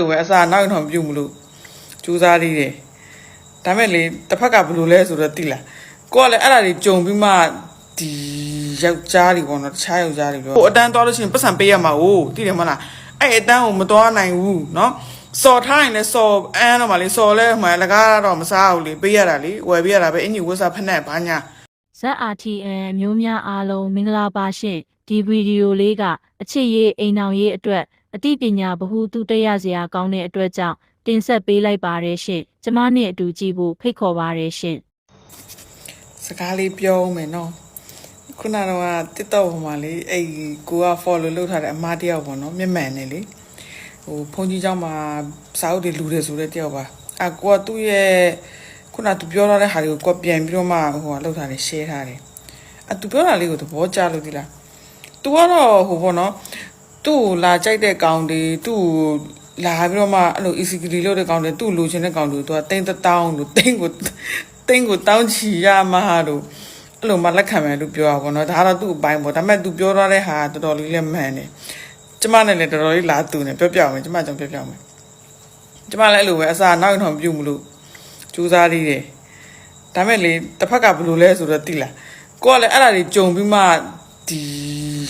လိုပဲအစာနောက်ထောင်ပြုတ်မလို့ကြိုးစားသေးတယ်ဒါမဲ့လေတစ်ဖက်ကဘယ်လိုလဲဆိုတော့တိလာကိုကလည်းအဲ့ဒါတွေကြုံပြီးမှဒီယောက်ျားတွေပေါ့နော်တခြားယောက်ျားတွေပြောဟိုအတန်းသွားလို့ရှိရင်ပတ်စံပေးရမှာဟိုတိတယ်မလားအဲ့အတန်းကိုမသွားနိုင်ဘူးနော်စော်ထားရင်လည်းစော်အန်းတော့မလေးစော်လဲဟမှာလကားတော့မစားဘူးလေပေးရတာလေဝယ်ပေးရတာပဲအင်ကြီးဝတ်စားဖက်နဲ့ဘာညာ ZRTN အမျိုးများအားလုံးမင်္ဂလာပါရှင်ဒီဗီဒီယိုလေးကအခြေရေးအိမ်အောင်ရေးအတွက် အသိပညာဗဟုသုတရစရာကောင်းတဲ့အတွက်ကြောင့်တင်ဆက်ပေးလိုက်ပါတယ်ရှင်ကျမနဲ့အတူကြည့်ဖို့ဖိတ်ခေါ်ပါတယ်ရှင် စကားလေးပြောဦးမယ်နော်ခုနကတော့ TikTok ပေါ်မှာလေအဲ့ကိုက follow လုပ်ထားတဲ့အမားတယောက်ပေါ့နော်မျက်မှန်နဲ့လေဟိုဖုန်းကြီးเจ้าမှာစာအုပ်တွေလူတယ်ဆိုတဲ့တယောက်ပါအကိုကသူ့ရဲ့ခုနသူပြောထားတဲ့ဟာတွေကိုကိုပြန်ပြီးတော့မှဟိုကလုပ်ထားတယ် share ထားတယ်အသူပြောတာလေးကိုသဘောကျလို့ဒီလား तू ကတော့ဟိုပေါ့နော် သူ့ကိုလာကြိုက်တဲ့ကောင်တွေသူ့ကိုလာပြီးတော့မှအဲ့လို easily လုပ်တဲ့ကောင်တွေသူ့လိုချင်တဲ့ကောင်တွေ तू ကတိမ့်တစ်တောင်းလို့တိမ့်ကိုတိမ့်ကိုတောင်းချီရမှာလို့အဲ့လိုမှလက်ခံမယ်လို့ပြောတာပေါ့နော်ဒါကတော့သူ့အပိုင်းပေါ့ဒါပေမဲ့ तू ပြောထားတဲ့ဟာတော်တော်လေးလည်းမှန်တယ်ကျမနဲ့လည်းတော်တော်လေးလာတူနေပြောပြအောင်မယ်ကျမကြောင့်ပြောပြအောင်မယ်ကျမလည်းအဲ့လိုပဲအစားနောက်တော့မပြုတ်မလို့ကြိုးစားသေးတယ်ဒါမဲ့လေတစ်ဖက်ကဘယ်လိုလဲဆိုတော့တိလားကိုကလည်းအဲ့ဒါတွေကြုံပြီးမှ ဒီ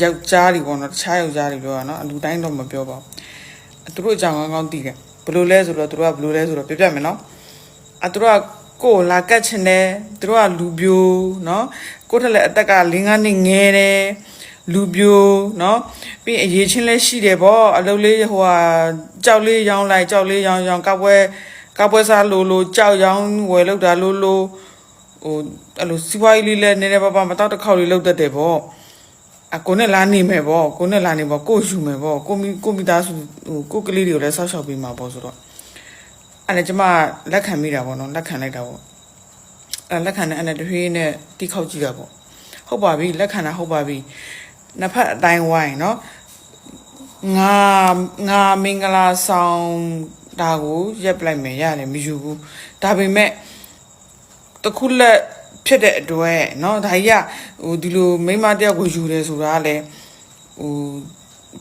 ယောက်ျားတွေပေါ့နော်တခြားယောက်ျားတွေပြောတာနော်အလူတိုင်းတော့မပြောပါဘူးသူတို့အကြောင်းကောင်းကောင်းသိတယ်ဘယ်လိုလဲဆိုတော့သူတို့ကဘယ်လိုလဲဆိုတော့ပြောပြမယ်နော်အသူတို့ကကိုယ်လာကတ်ချင်တယ်သူတို့ကလူပြိုနော်ကိုယ်ထက်လည်းအသက်က၄၅နှစ်ငယ်တယ်လူပြိုနော်ပြီးရင်အရေးချင်းလည်းရှိတယ်ဗောအလုပ်လေးဟိုဟာကြောက်လေးရောင်းလိုက်ကြောက်လေးရောင်းရောင်းကောက်ပွဲကောက်ပွဲစားလိုလိုကြောက်ရောင်းဝယ်လောက်တာလိုလိုဟိုအဲ့လိုစီးပွားရေးလေးလည်းနည်းနည်းပါးပါးမတော့တစ်ခေါက်လေးလောက်တတ်တယ်ဗော အကိုနဲ့လာနေမယ်ဗောကိုနဲ့လာနေဗောကိုယူမယ်ဗောကိုမီကိုမိသားစုဟိုကိုကလေးတွေကိုလည်းဆောက်ရှောက်ပေးမှာဗောဆိုတော့အဲ့ဒါကျမလက်ခံမိတာဗောနော်လက်ခံလိုက်တာဗောအဲ့လက်ခံတဲ့အဲ့နဲ့တရွေးနဲ့တိခောက်ကြည့်တာဗောဟုတ်ပါပြီလက်ခံတာဟုတ်ပါပြီနှစ်ဖက်အတိုင်းဝိုင်းနော်ငါငါမင်္ဂလာဆောင်ဒါကိုရက်ပလိုက်မယ်ရတယ်မယူဘူးဒါပေမဲ့တခုလက် ဖြစ်တဲ့အတွက်เนาะဒါကြီးကဟိုဒီလိုမိန်းမတယောက်ကိုယူတယ်ဆိုတာကလည်းဟို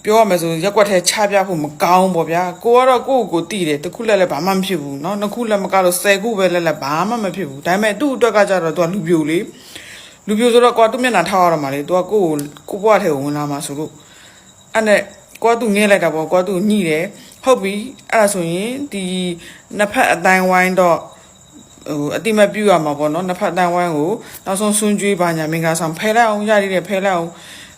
ပြောရမယ်ဆိုရက်ွက်ထဲချပြဖို့မကောင်းပေါ့ဗျာကိုကတော့ကိုယ့်ကိုယ်ကိုတည်တယ်တခုလက်လည်းဘာမှမဖြစ်ဘူးเนาะနှစ်ခုလက်မကတော့10ခုပဲလက်လက်ဘာမှမဖြစ်ဘူးဒါပေမဲ့သူ့အတွက်ကကြတော့သူကလူပြိုလေလူပြိုဆိုတော့ကိုကသူ့မျက်နှာထားရတော့မှာလေသူကကိုယ့်ကိုကိုဘွားထဲကိုဝင်လာမှာဆိုလို့အဲ့နဲ့ကိုကသူငဲလိုက်တာပေါ့ကိုကသူညှိတယ်ဟုတ်ပြီအဲ့ဒါဆိုရင်ဒီနှစ်ဖက်အတိုင်းဝိုင်းတော့ ဟိုအတိမပြူရမှာပေါ့နော်နှစ်ဖက်တန်ဝိုင်းကိုနောက်ဆုံးဆွန်းကျွေးပါညာမင်္ဂလာဆောင်ဖယ်လိုက်အောင်ရရတဲ့ဖယ်လိုက်အောင်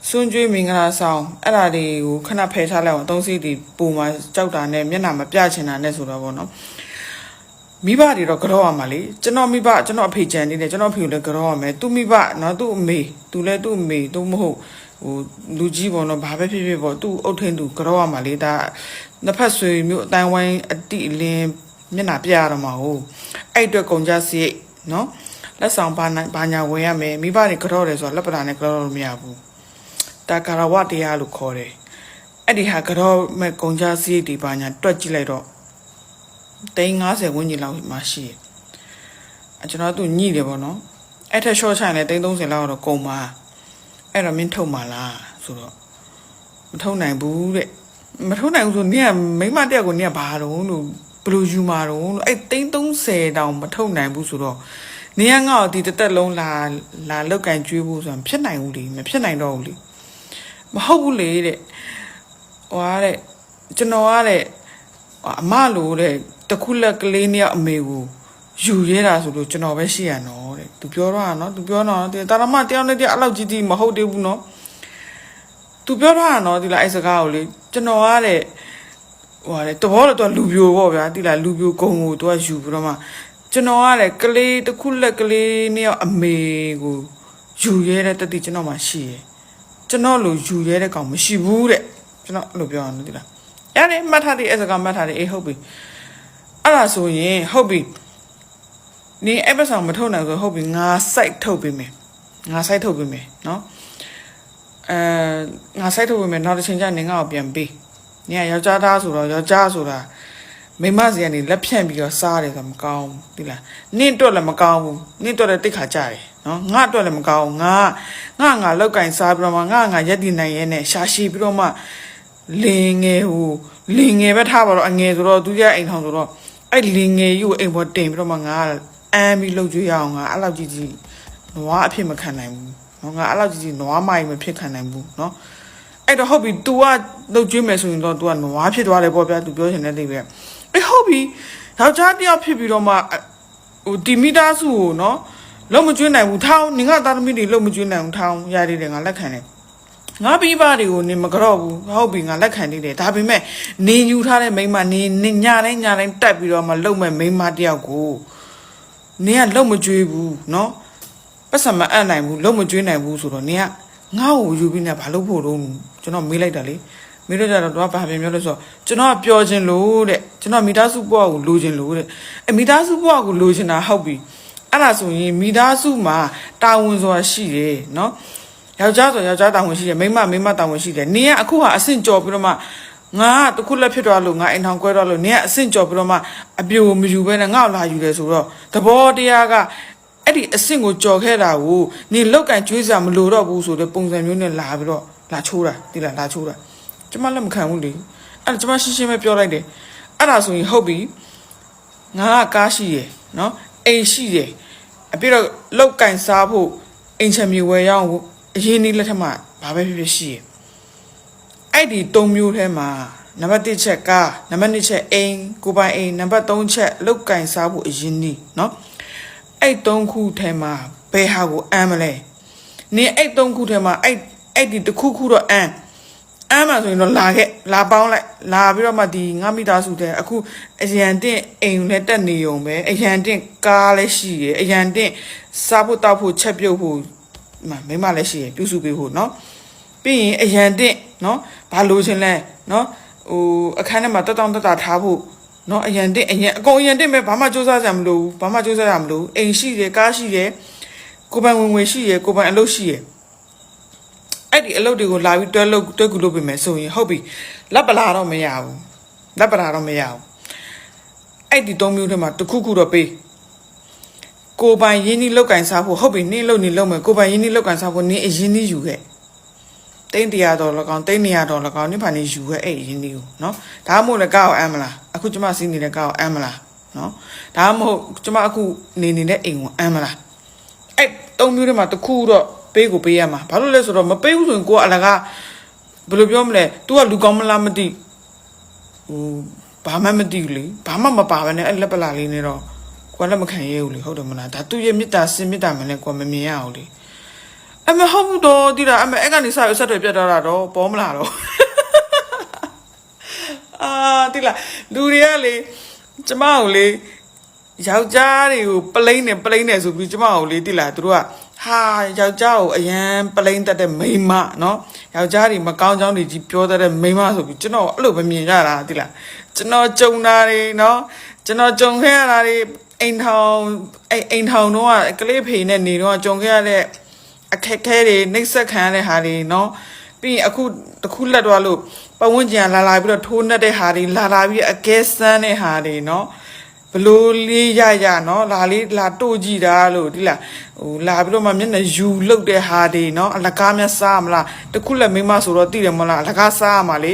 ဆွန်းကျွေးမင်္ဂလာဆောင်အဲ့ဒါတွေကိုခဏဖယ်ထားလိုက်အောင်အသုံးစီးတွေပုံမှာကြောက်တာနဲ့မျက်နှာမပြချင်တာနဲ့ဆိုတော့ပေါ့နော်မိဘတွေတော့ကြောက်ရမှာလေကျွန်တော်မိဘကျွန်တော်အဖေကြံနေတယ်ကျွန်တော်အဖေကိုလည်းကြောက်ရမယ်သူမိဘနော်သူ့အမေသူလည်းသူ့အမေသူမဟုတ်ဟိုလူကြီးပေါ့နော်ဘာပဲဖြစ်ဖြစ်ပေါ့သူ့အုတ်ထင်းသူကြောက်ရမှာလေဒါနှစ်ဖက်ဆွေမျိုးအတိုင်းဝိုင်းအတိအလင်း မျက်နှာပြရတော့မှာဟုတ်အဲ့အတွက်ကုန်ကြစရိတ်နော်လက်ဆောင်ဘာနိုင်ဘာညာဝင်ရမယ်မိဘတွေကြောက်တယ်ဆိုတော့လက်ပတာနဲ့ကြောက်လို့မရဘူးတာကာရဝတရားလို့ခေါ်တယ်အဲ့ဒီဟာကြောက်မဲ့ကုန်ကြစရိတ်ဒီဘာညာတွက်ကြည့်လိုက်တော့350ဝန်းကျင်လောက်မှရှိတယ်အကျွန်တော်တို့ညှိတယ်ပေါ့နော်အဲ့ထက် short ချိုင်လဲ330လောက်တော့ကုန်ပါအဲ့တော့မင်းထုတ်မှာလားဆိုတော့မထုတ်နိုင်ဘူးတဲ့မထုတ်နိုင်ဘူးဆိုနင်ကမိမတက်ကိုနင်ကဘာတော့လို့ ဘယ်လိုယူမှာတော့လို့အဲ့330တောင်မထုတ်နိုင်ဘူးဆိုတော့နင်ကငါ့ကိုဒီတစ်သက်လုံးလာလာလောက်ကင်ကျွေးဖို့ဆိုတာမဖြစ်နိုင်ဘူးလေမဖြစ်နိုင်တော့ဘူးလေမဟုတ်ဘူးလေတဲ့ဟွာတဲ့ကျွန်တော်ကတဲ့အမလိုတဲ့တခုလက်ကလေးနှစ်ယောက်အမေကိုယူရဲတာဆိုလို့ကျွန်တော်ပဲရှိရနော်တဲ့သူပြောတော့နော်သူပြောတော့တာရမတယောက်နဲ့တယောက်အဲ့လောက်ကြီးကြီးမဟုတ်သေးဘူးနော်သူပြောထားတာနော်ဒီလားအဲ့စကားကိုလေကျွန်တော်ကတဲ့ ဟိုဟာလေတဘောတော့သူကလူပြိုပေါ့ဗျာဒီလားလူပြိုကုံကိုသူကယူပြီးတော့မှကျွန်တော်ကလေကလေးတစ်ခုလက်ကလေးနှစ်ယောက်အမေကိုယူရဲတဲ့တတိကျွန်တော်မှရှိရယ်ကျွန်တော်လိုယူရဲတဲ့ကောင်မရှိဘူးတဲ့ကျွန်တော်အဲ့လိုပြောရတယ်ဒီလားအဲ့ဒီမှတ်ထားတဲ့အဲ့စကားမှတ်ထားတဲ့အေးဟုတ်ပြီအဲ့ဒါဆိုရင်ဟုတ်ပြီနင်အဲ့ပဆောင်မထုတ်နိုင်ဆိုဟုတ်ပြီငါ site ထုတ်ပေးမယ်ငါ site ထုတ်ပေးမယ်နော်အဲငါစိုက်ထုတ်ဝင်မယ်နောက်တစ်ချိန်ကျရင်ငါ့ကိုပြန်ပေး။ နင်ကယောက်ျားသားဆိုတော့ယောက်ျားဆိုတာမိမစီကနေလက်ဖြန့်ပြီးတော့စားတယ်ဆိုတော့မကောင်းဘူးဒီလား။နင့်အတွက်လည်းမကောင်းဘူး။နင့်အတွက်လည်းတိတ်ခါကြတယ်နော်။ငါအတွက်လည်းမကောင်းဘူး။ငါငါငါလောက်ကင်စားပြီးတော့မှငါငါရက်တည်နိုင်ရဲနဲ့ရှာရှည်ပြီးတော့မှလင်ငယ်ဟိုလင်ငယ်ပဲထားပါတော့အငယ်ဆိုတော့သူရဲ့အိမ်ထောင်ဆိုတော့အဲ့လင်ငယ်ကြီးကိုအိမ်ပေါ်တင်ပြီးတော့မှငါအမ်းပြီးလှုပ်ကြွေးရအောင်ငါအဲ့လောက်ကြီးကြီးနွားအဖြစ်မခံနိုင်ဘူးနော်ငါအဲ့လောက်ကြီးကြီးနွားမိုင်မဖြစ်ခံနိုင်ဘူးနော် အဲ့တော့ဟုတ်ပြီ तू ကလှုပ်ကျွေးမယ်ဆိုရင်တော့ तू ကနွားဖြစ်သွားတယ်ပေါ့ဗျာ तू ပြောချင်တဲ့သိပဲအဲ့ဟုတ်ပြီယောက်ျားတယောက်ဖြစ်ပြီးတော့မှဟိုတီမီတာစုကိုနော်လုံမကျွေးနိုင်ဘူးထောင်းနင်ကသားသမီးတွေလုံမကျွေးနိုင်ဘူးထောင်းရသေးတယ်ငါလက်ခံတယ်ငါပြီးပါတွေကိုနင်မကြော့ဘူးဟုတ်ပြီငါလက်ခံသေးတယ်ဒါပေမဲ့နင်ယူထားတဲ့မိန်းမနင်နင်ညာတိုင်းညာတိုင်းတက်ပြီးတော့မှလုံမဲ့မိန်းမတယောက်ကိုနင်ကလုံမကျွေးဘူးနော်ပတ်စံမအပ်နိုင်ဘူးလုံမကျွေးနိုင်ဘူးဆိုတော့နင်ကငါ့ကိုယူပြီးနေဘာလို့ဖို့တော့ ကျွန်တော်မေးလိုက်တာလေမေးလိုက်တာတော့သူကဘာပြန်ပြောလဲဆိုတော့ကျွန်တော်ပျော်ခြင်းလို့တဲ့ကျွန်တော်မိသားစုဘဝကိုလိုချင်လို့တဲ့အမိသားစုဘဝကိုလိုချင်တာဟုတ်ပြီအဲ့ဒါဆိုရင်မိသားစုမှာတာဝန်ဆိုတာရှိတယ်နော်ယောက်ျားဆိုယောက်ျားတာဝန်ရှိတယ်မိန်းမမိန်းမတာဝန်ရှိတယ်နင်ကအခုဟာအဆင့်ကျော်ပြီးတော့မှငါကတခုလက်ဖြစ်သွားလို့ငါအိမ်ထောင်ကွဲသွားလို့နင်ကအဆင့်ကျော်ပြီးတော့မှအပြိုမယူဘဲနဲ့ငါ့ကိုလာယူတယ်ဆိုတော့သဘောတရားကအဲ့ဒီအဆင့်ကိုကြော်ခဲ့တာကိုနင်လောက်ကင်ကျွေးစရာမလိုတော့ဘူးဆိုတဲ့ပုံစံမျိုးနဲ့လာပြီးတော့ လာချိုးတာဒီလားလာချိုးတာကျမလက်မခံဘူးလေအဲ့ဒါကျမရှင်းရှင်းပဲပြောလိုက်တယ်အဲ့ဒါဆိုရင်ဟုတ်ပြီငါကကားရှိရယ်နော်အိမ်ရှိရယ်အပြည့်တော့လောက်ကင်စားဖို့အိမ်ချမ်းမြေဝယ်ရအောင်အရင်နေ့လက်ထက်မှာဘာပဲဖြစ်ဖြစ်ရှိရယ်အဲ့ဒီ၃မျိုးထဲမှာနံပါတ်1ချက်ကားနံပါတ်2ချက်အိမ်ကိုပိုင်အိမ်နံပါတ်3ချက်လောက်ကင်စားဖို့အရင်နေ့နော်အဲ့၃ခုထဲမှာဘယ်ဟာကိုအမ်းမလဲနင်အဲ့၃ခုထဲမှာအဲ့ အဲ့ဒီတစ်ခုခုတော့အမ်းအမ်းမှာဆိုရင်တော့လာခဲ့လာပေါင်းလိုက်လာပြီးတော့မှဒီငါမိသားစုတဲ့အခုအရန်တင့်အိမ်နဲ့တက်နေုံပဲအရန်တင့်ကားလည်းရှိရယ်အရန်တင့်စားဖို့တောက်ဖို့ချက်ပြုတ်ဖို့မမိမလည်းရှိရယ်ပြုစုပေးဖို့เนาะပြီးရင်အရန်တင့်เนาะဘာလို့ချင်းလဲเนาะဟိုအခန်းထဲမှာတက်တောင့်တက်တာထားဖို့เนาะအရန်တင့်အရန်အကုန်အရန်တင့်ပဲဘာမှစူးစမ်းကြမလို့ဘာမှစူးစမ်းရမလို့အိမ်ရှိတယ်ကားရှိတယ်ကိုယ်ပိုင်ဝင်ဝင်ရှိရယ်ကိုယ်ပိုင်အလုပ်ရှိရယ် အဲ့ဒီအလုပ်တွေကိုလာပြီးတွဲလုပ်တွဲကူလုပ်ပေးမယ်ဆိုရင်ဟုတ်ပြီလက်ပလာတော့မရဘူးလက်ပလာတော့မရဘူးအဲ့ဒီသုံးမျိုးထဲမှာတစ်ခုခုတော့ပေးကိုယ်ပိုင်ရင်းနှီးလောက်ကင်စားဖို့ဟုတ်ပြီနင်းလုံနေလုံမယ်ကိုယ်ပိုင်ရင်းနှီးလောက်ကင်စားဖို့နင်းအရင်နှီးယူခဲ့တိန်း100ဒေါ်လာကောင်တိန်း200ဒေါ်လာကောင်နင်းဘာနေယူခဲ့အဲ့အရင်နှီးကိုနော်ဒါမှမဟုတ်လည်းကောက်အမ်းမလားအခုကျမစီးနေတဲ့ကောက်အမ်းမလားနော်ဒါမှမဟုတ်ကျမအခုနေနေတဲ့အိမ်ကိုအမ်းမလားအဲ့သုံးမျိုးထဲမှာတစ်ခုတော့ ပေးကိုပေးရမှာဘာလို့လဲဆိုတော့မပေးဘူးဆိုရင်ကိုကအလကားဘယ်လိုပြောမလဲ तू ကလူကောင်းမလားမသိဟိုဘာမှမသိဘူးလေဘာမှမပါဘဲနဲ့အဲ့လက်ပလာလေးနဲ့တော့ကိုကလက်မခံရဘူးလေဟုတ်တယ်မလားဒါသူ့ရဲ့မေတ္တာစင်မေတ္တာမနဲ့ကိုကမမြင်ရအောင်လေအမေဟုတ်ဘူးတော့တိတာအမေအဲ့ကနေစရဆက်တွေပြတ်သွားတာတော့ပေါ်မလာတော့အာတိလာလူတွေကလေကျမကိုလေယောက်ျားတွေကိုပလိမ့်နေပလိမ့်နေဆိုပြီးကျမကိုလေးတိလာသူတို့က ဟာယောက်ျားကိုအရန်ပလိမ့်တတ်တဲ့မိန်းမနော်ယောက်ျားတွေမကောင်းကြောင်းတွေကြီးပြောတတ်တဲ့မိန်းမဆိုပြီးကျွန်တော်အဲ့လိုပဲမြင်ကြတာတိလာကျွန်တော်ကြုံတာတွေနော်ကျွန်တော်ကြုံခဲ့ရတာတွေအိမ်ထောင်အိမ်အိမ်ထောင်တော့ကလေးဖေနဲ့နေတော့ကြုံခဲ့ရတဲ့အခက်ခဲတွေနှိပ်စက်ခံရတဲ့ဟာတွေနော်ပြီးရင်အခုတစ်ခုလက်သွားလို့ပတ်ဝန်းကျင်ကလာလာပြီးတော့ထိုးနှက်တဲ့ဟာတွေလာလာပြီးအကဲစမ်းတဲ့ဟာတွေနော်ဘ လို့လေးရရနော်လာလေးလာတို့ကြည့်တာလို့ဒီလားဟိုလာပြီးတော့မှမျက်နှာယူလုတ်တဲ့ဟာတွေနော်အလကားများစားမလားတခုလက်မိန်းမဆိုတော့သိတယ်မလားအလကားစားရမှာလေ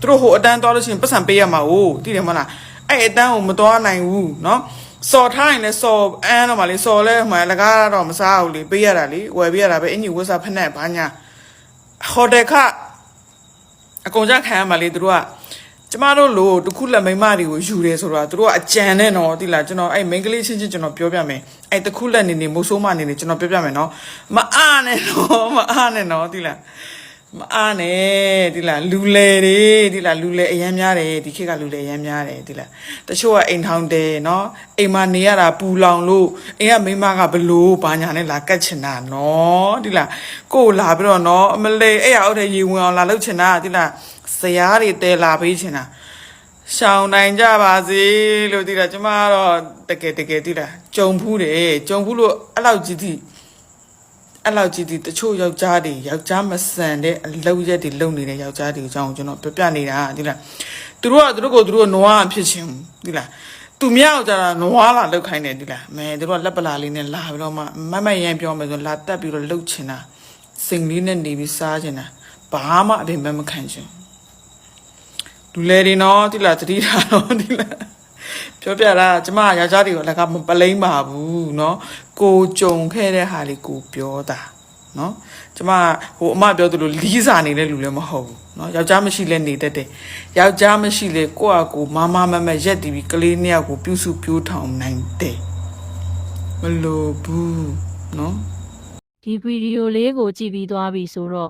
သူတို့ဟိုအတန်းသွားလို့ရှိရင်ပတ်စံပေးရမှာ哦သိတယ်မလားအဲ့အတန်းကိုမသွားနိုင်ဘူးနော်စော်ထားရင်လည်းစော်အန်းတော့မှလေစော်လဲမှလကားတော့မစားဘူးလေပေးရတာလေဝယ်ပေးရတာပဲအင်ကြီးဝတ်စားဖက်နဲ့ဘာညာဟိုတယ်ခအကုန်ကြခံရမှာလေသူတို့က ကျမတို့လို့တခုလက်မိန်းမတွေကိုယူတယ်ဆိုတော့သူတို့ကအကြံနဲ့နော်တိလားကျွန်တော်အဲ့မိန်းကလေးချင်းချင်းကျွန်တော်ပြောပြမယ်အဲ့တခုလက်နေနေမိုးဆိုးမနေနေကျွန်တော်ပြောပြမယ်နော်မအားနဲ့နော်မအားနဲ့နော်တိလားမအားနဲ့တိလားလူလေတွေတိလားလူလေအရမ်းများတယ်ဒီခေတ်ကလူလေအရမ်းများတယ်တိလားတချို့ကအိမ်ထောင်တယ်နော်အိမ်မှာနေရတာပူလောင်လို့အိမ်ကမိန်းမကဘလို့ဘာညာနဲ့လာကတ်ချင်တာနော်တိလားကိုယ်လာပြီးတော့နော်အမလေးအဲ့ရအောက်ထဲရေဝင်အောင်လာလုပ်ချင်တာတိလား ဇရားတွေတဲလာပေးချင်တာရှောင်းနိုင်ကြပါစေလို့တိလားကျမကတော့တကယ်တကယ်တိလားကြုံဖူးတယ်ကြုံဖူးလို့အဲ့လောက်ကြီးတိအဲ့လောက်ကြီးဒီတချို့ယောက်ျားတွေယောက်ျားမဆန်တဲ့အလုပ်ရက်တွေလုပ်နေတဲ့ယောက်ျားတွေအကြောင်းကိုကျွန်တော်ပြပြနေတာဒီလားသူတို့ကသူတို့ကိုသူတို့နွားအဖြစ်ချင်းဘူးဒီလားသူမြောက်ကြတာနွားလာလောက်ခိုင်းတယ်ဒီလားမဲသူတို့ကလက်ပလာလေးနဲ့လာပြီးတော့မှမမရန်ပြောမယ်ဆိုလာတက်ပြီးတော့လှုပ်ချင်တာစိန်လေးနဲ့နေပြီးစားချင်တာဘာမှအပြင်မမခံချင် လူလေတွေနော်ဒီလားတတိထားနော်ဒီလားပြောပြတာကျမကယောက်ျားတွေကိုလည်းကမပလိမ့်ပါဘူးเนาะကိုကြုံခဲ့တဲ့ဟာလေးကိုပြောတာเนาะကျမဟိုအမပြောသလိုလီးစာနေတဲ့လူလည်းမဟုတ်ဘူးเนาะယောက်ျားမရှိလဲနေတတ်တယ်ယောက်ျားမရှိလဲကိုယ့်အကိုမမမမရက်တီးပြီးကလေးနှစ်ယောက်ကိုပြုစုပြိုးထောင်နိုင်တယ်မလို့ဘူးเนาะ ဒီဗီဒီယိုလေးကိုကြည့်ပြီးသွားပြီဆိုတော့